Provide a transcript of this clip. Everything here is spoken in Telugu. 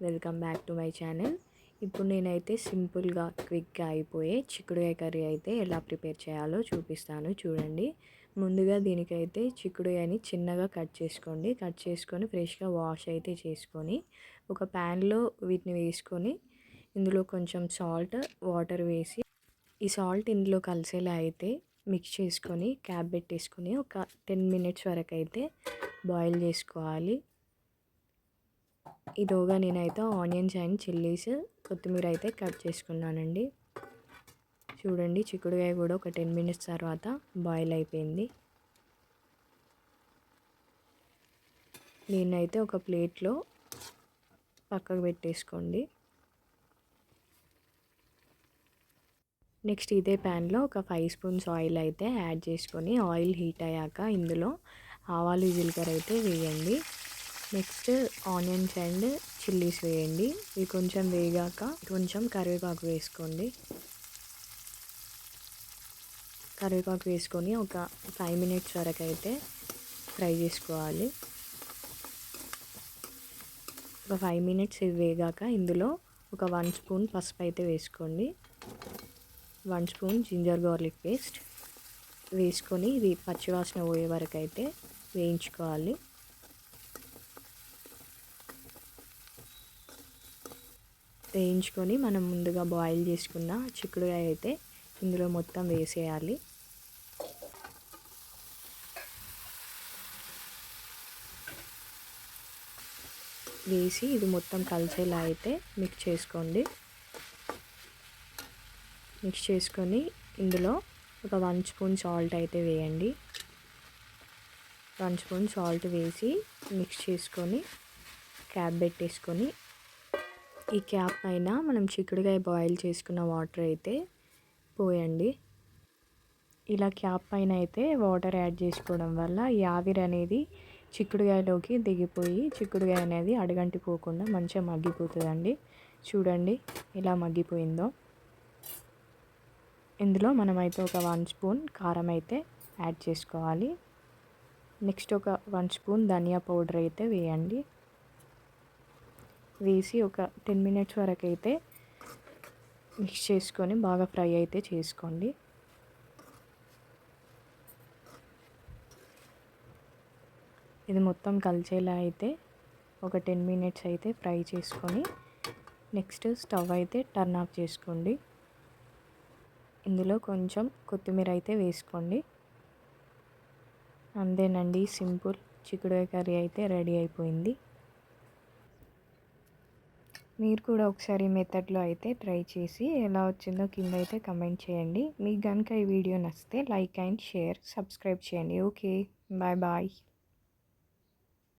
Welcome back to my channel. ఇప్పుడు నేనైతే సింపుల్గా క్విక్గా అయిపోయే చిక్కుడుకాయ కర్రీ అయితే ఎలా ప్రిపేర్ చేయాలో చూపిస్తాను. చూడండి. ముందుగా దీనికైతే చిక్కుడుకాయని చిన్నగా కట్ చేసుకోండి. కట్ చేసుకొని ఫ్రెష్గా వాష్ అయితే చేసుకొని ఒక ప్యాన్లో వీటిని వేసుకొని ఇందులో కొంచెం సాల్ట్ వాటర్ వేసి ఈ సాల్ట్ ఇందులో కలిసేలా అయితే మిక్స్ చేసుకొని క్యాప్ పెట్టేసుకొని ఒక టెన్ మినిట్స్ వరకు అయితే బాయిల్ చేసుకోవాలి. ఇదోగా నేనైతే ఆనియన్స్ అండ్ చిల్లీస్ కొత్తిమీర అయితే కట్ చేసుకున్నానండి. చూడండి చిక్కుడుకాయ కూడా ఒక టెన్ మినిట్స్ తర్వాత బాయిల్ అయిపోయింది. నేనైతే ఒక ప్లేట్లో పక్కకు పెట్టేసుకోండి. నెక్స్ట్ ఇదే ప్యాన్లో ఒక ఫైవ్ స్పూన్స్ ఆయిల్ అయితే యాడ్ చేసుకొని ఆయిల్ హీట్ అయ్యాక ఇందులో ఆవాలు జీలకర్ర అయితే వేయండి. నెక్స్ట్ ఆనియన్స్ అండ్ చిల్లీస్ వేయండి. ఇవి కొంచెం వేగాక కొంచెం కరివేపాకు వేసుకోండి. కరివేపాకు వేసుకొని ఒక ఫైవ్ మినిట్స్ వరకు అయితే ఫ్రై చేసుకోవాలి. ఒక ఫైవ్ మినిట్స్ ఇవి వేగాక ఇందులో ఒక వన్ స్పూన్ పసుపు అయితే వేసుకోండి. One spoon ginger garlic paste వేసుకొని ఇది పచ్చివాసన పోయే వరకు అయితే వేయించుకోవాలి. వేయించుకొని మనం ముందుగా బాయిల్ చేసుకున్న చిక్కుడుకాయ అయితే ఇందులో మొత్తం వేసేయాలి. వేసి ఇది మొత్తం కలిసేలా అయితే మిక్స్ చేసుకోండి. మిక్స్ చేసుకొని ఇందులో ఒక వన్ స్పూన్ సాల్ట్ అయితే వేయండి. వన్ స్పూన్ సాల్ట్ వేసి మిక్స్ చేసుకొని క్యాప్ పెట్టేసుకొని ఈ క్యాప్ పైన మనం చిక్కుడుకాయ బాయిల్ చేసుకున్న వాటర్ అయితే పోయండి. ఇలా క్యాప్ పైన అయితే వాటర్ యాడ్ చేసుకోవడం వల్ల ఈ ఆవిరి అనేది చిక్కుడుకాయలోకి దిగిపోయి చిక్కుడుకాయ అనేది అడగంటిపోకుండా మంచిగా మగ్గిపోతుందండి. చూడండి ఇలా మగ్గిపోయిందో. ఇందులో మనమైతే ఒక వన్ స్పూన్ కారం అయితే యాడ్ చేసుకోవాలి. నెక్స్ట్ ఒక వన్ స్పూన్ ధనియా పౌడర్ అయితే వేయండి. వేసి ఒక టెన్ మినిట్స్ వరకు అయితే మిక్స్ చేసుకొని బాగా ఫ్రై అయితే చేసుకోండి. ఇది మొత్తం కలిసేలా అయితే ఒక టెన్ మినిట్స్ అయితే ఫ్రై చేసుకొని నెక్స్ట్ స్టవ్ అయితే టర్న్ ఆఫ్ చేసుకోండి. ఇందులో కొంచెం కొత్తిమీర అయితే వేసుకోండి. అంతేనండి సింపుల్. చిక్కుడుకాయ కర్రీ అయితే రెడీ అయిపోయింది. మీరు కూడా ఒకసారి మెథడ్లో అయితే ట్రై చేసి ఎలా వచ్చిందో కింద అయితే కమెంట్ చేయండి. మీకు కనుక ఈ వీడియో నచ్చితే లైక్ అండ్ షేర్ సబ్స్క్రైబ్ చేయండి. Okay bye bye